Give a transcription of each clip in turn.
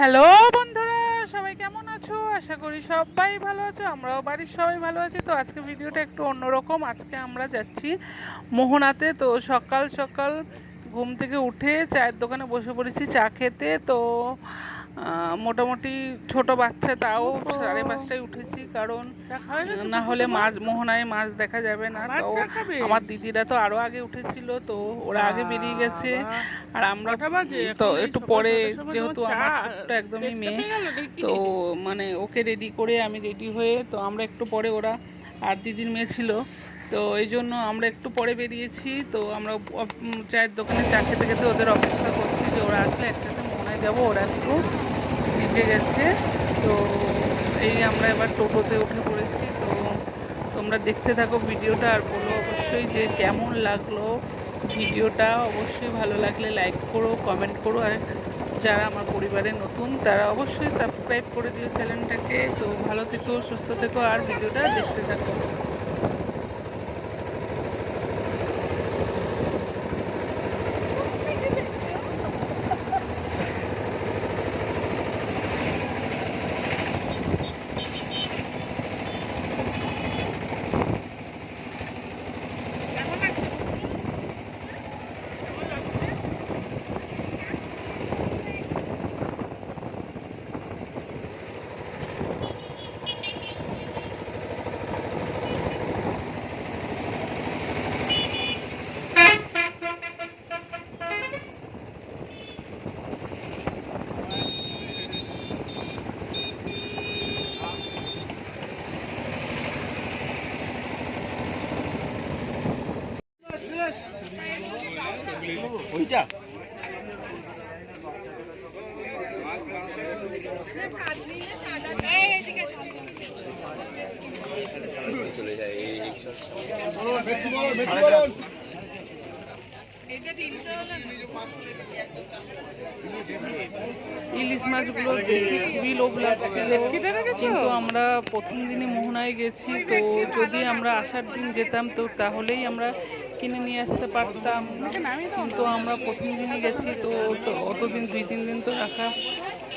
Hello বন্ধুরা, সবাই কেমন আছো? আশা করি সবাই ভালো আছো, আমরাও বাড়ির সবাই ভালো আছি। তো আজকে ভিডিওটা একটু অন্যরকম, আজকে আমরা যাচ্ছি মোহনাতে। তো সকাল সকাল ঘুম থেকে উঠে চায়ের দোকানে বসে পড়েছি চা খেতে। তো মোটামুটি ছোট বাচ্চা তাও সাড়ে পাঁচটায় উঠেছি কারণ না হলে মাছ মোহনায় মাছ দেখা যাবে না। তো আমার দিদিরা তো আরও আগে উঠেছিল তো ওরা আগে বেরিয়ে গেছে। আর আমরা তো একটু পরে যেহেতু আমার ছোট্ট একদমই মেয়ে? তো মানে ওকে রেডি করে আমি রেডি হয়ে তো আমরা একটু পরে ওরা আর দিদির মেয়ে ছিল। তো এই জন্য আমরা একটু পরে বেরিয়েছি তো আমরা চায়ের দোকানে চা খেতে খেতে ওদের অপেক্ষা করছি যে ওরা আসলে মনে যাব, ওরা একটু ভিজে গেছে। তো এই আমরা এবার টোটোতে উঠে পড়েছি। তো তোমরা দেখতে থাকো ভিডিওটা আর বলো অবশ্যই যে কেমন লাগল ভিডিওটা। অবশ্যই ভালো লাগলে লাইক করো কমেন্ট করো। আর যারা আমার পরিবারে নতুন, তারা অবশ্যই সাবস্ক্রাইব করে দিও চ্যানেলটাকে তো ভালো থেকো, সুস্থ থেকো, আর ভিডিওটা দেখতে থাকো। ওইটা ইলিশ মাছগুলো খুবই লোভ লাগছিল কিন্তু আমরা প্রথম দিনে মোহনায় গেছি, তো যদি আমরা আসার দিন যেতাম, তো তাহলেই আমরা কিনে নিয়ে আসতে পারতাম। কিন্তু আমরা প্রথম দিনে গেছি, তো তো অতদিন দুই, তিন দিন তো রাখা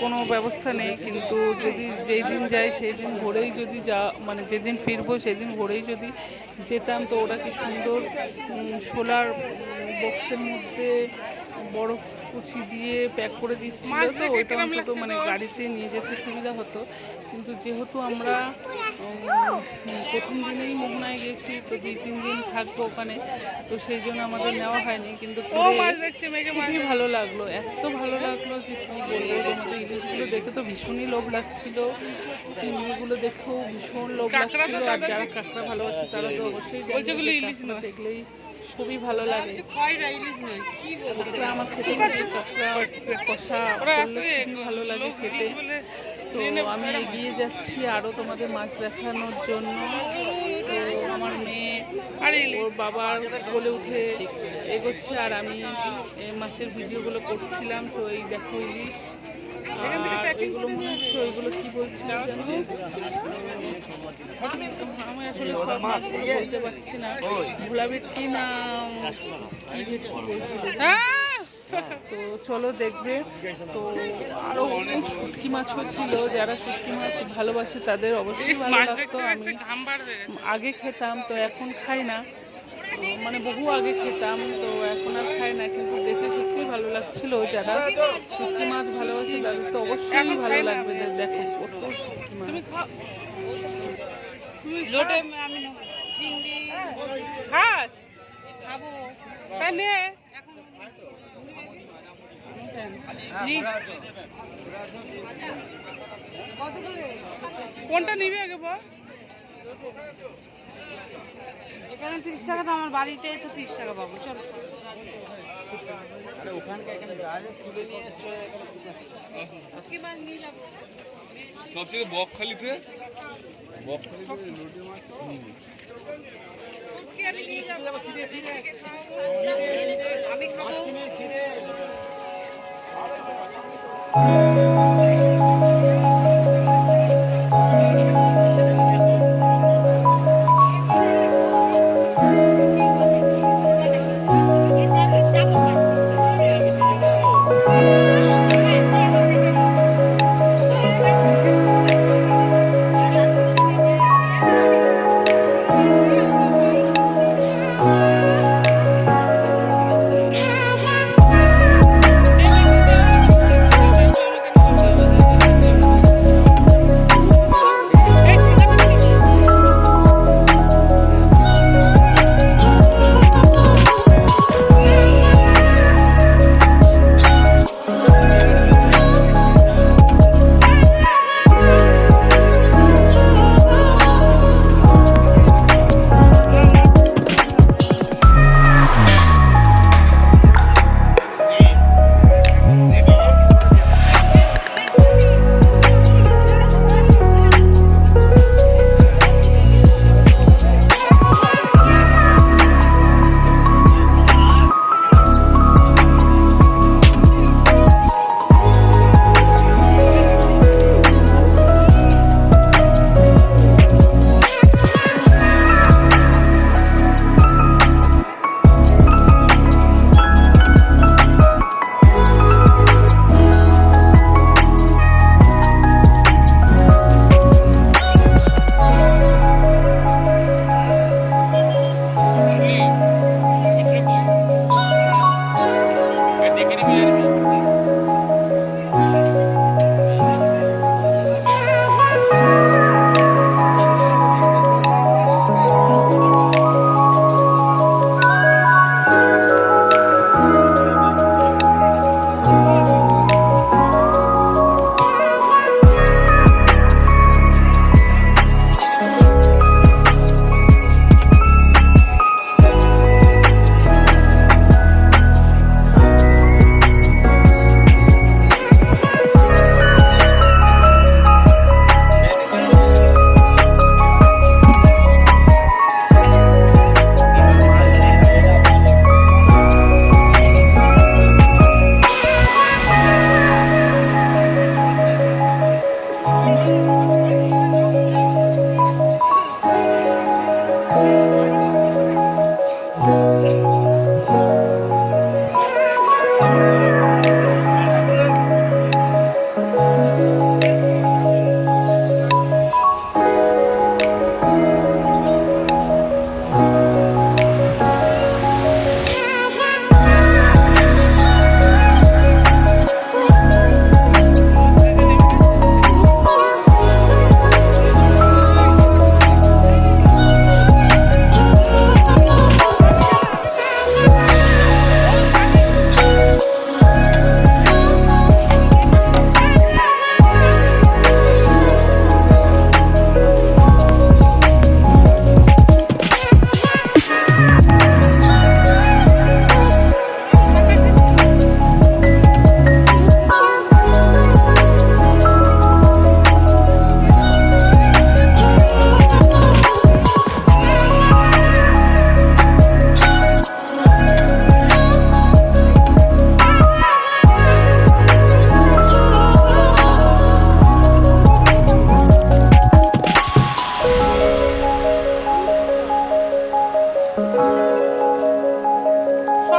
কোনো ব্যবস্থা নেই। কিন্তু যদি যেই দিন যাই, সেই দিন ভোরেই যদি যা মানে যেদিন ফিরবো, সেদিন ভোরেই যদি যেতাম, তো ওরা কি সুন্দর সোলার বক্সের মধ্যে বরফ কুচি দিয়ে প্যাক করে দিচ্ছিল তো ওইটা অন্তত মানে গাড়িতে নিয়ে যেতে সুবিধা হতো। কিন্তু যেহেতু আমরা প্রথম দিনেই মোহনায় গেছি তো দুই তিন দিন থাকব ওখানে তো সেই জন্য আমাদের নেওয়া হয়নি। কিন্তু খুবই ভালো লাগল এত ভালো লাগল যে কি বলব ইলিশগুলো দেখে তো ভীষণই লোভ লাগছিল। চিংড়িগুলো দেখেও ভীষণ লোভ লাগছিল আর যারা কাঁকড়া ভালোবাসে তারা তো অবশ্যই দেখলেই খুবই ভালো লাগে। কাঁকড়া আমার খেতে কাঁকড়া কষা ভালো লাগে খেতে। তো আমি এগিয়ে যাচ্ছি আরও তোমাদের মাছ দেখানোর জন্য। তো আমার মেয়ে ওর বাবার বলে উঠে এগোচ্ছে আর আমি মাছের ভিডিওগুলো করছিলাম। তো এই দেখো ইলিশ আর এগুলো মনে হচ্ছে ওইগুলো কি আমি আসলে বলতে পারছি না। ভেটকি না কি তো চলো দেখবে। তো আরও অনেক শুটকি মাছও ছিল যারা শুটকি মাছ ভালোবাসে তাদের অবশ্যই ভালো লাগতো। আমি আগে খেতাম তো এখন খাই না। তো মানে বহু আগে খেতাম তো এখন আর খাই না কিন্তু দেখে সত্যিই ভালো লাগছিল যারা শুটকি মাছ ভালোবাসে তাদের তো অবশ্যই ভালো লাগবে দেখো কত শুটকি মাছ। লোটে আমি চিংড়ি খাস? খাব। তাই কোনটা নিবি আগে বল? এখানে তিরিশ টাকা তো আমার বাড়িতে তো তিরিশ টাকা পাবো চলো। সবচেয়ে বকখালিতে? বকখালিতে লোটে মাছ আমি খাব।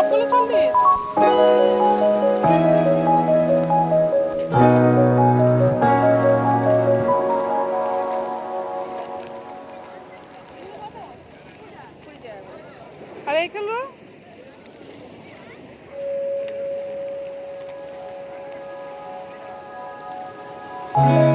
সবগুলো সন্দেশ আর এগুলো Thank.